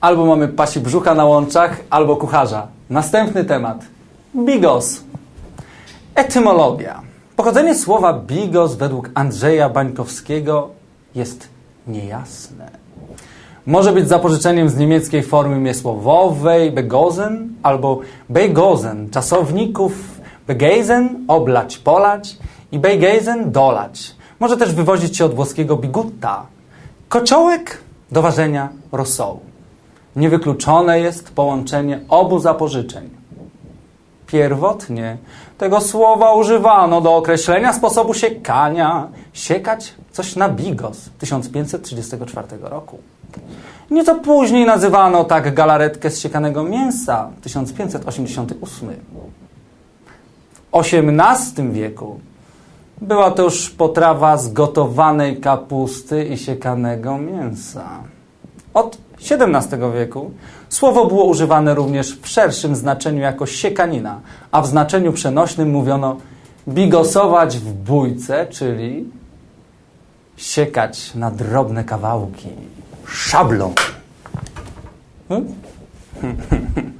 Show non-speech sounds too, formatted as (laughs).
Albo mamy pasi brzucha na łączach, albo kucharza. Następny temat. Bigos. Etymologia. Pochodzenie słowa bigos według Andrzeja Bańkowskiego jest niejasne. Może być zapożyczeniem z niemieckiej formy miesłowowej begozen albo bejgozen, czasowników begeisen, oblać, polać i bejgeisen, dolać. Może też wywozić się od włoskiego bigutta, kociołek do ważenia rosołu. Niewykluczone jest połączenie obu zapożyczeń. Pierwotnie tego słowa używano do określenia sposobu siekania. Siekać coś na bigos 1534 roku. Nieco później nazywano tak galaretkę z siekanego mięsa 1588. W XVIII wieku była to już potrawa z gotowanej kapusty i siekanego mięsa. Od XVII wieku słowo było używane również w szerszym znaczeniu jako siekanina, a w znaczeniu przenośnym mówiono bigosować w bójce, czyli siekać na drobne kawałki szablą. Hmm? (laughs)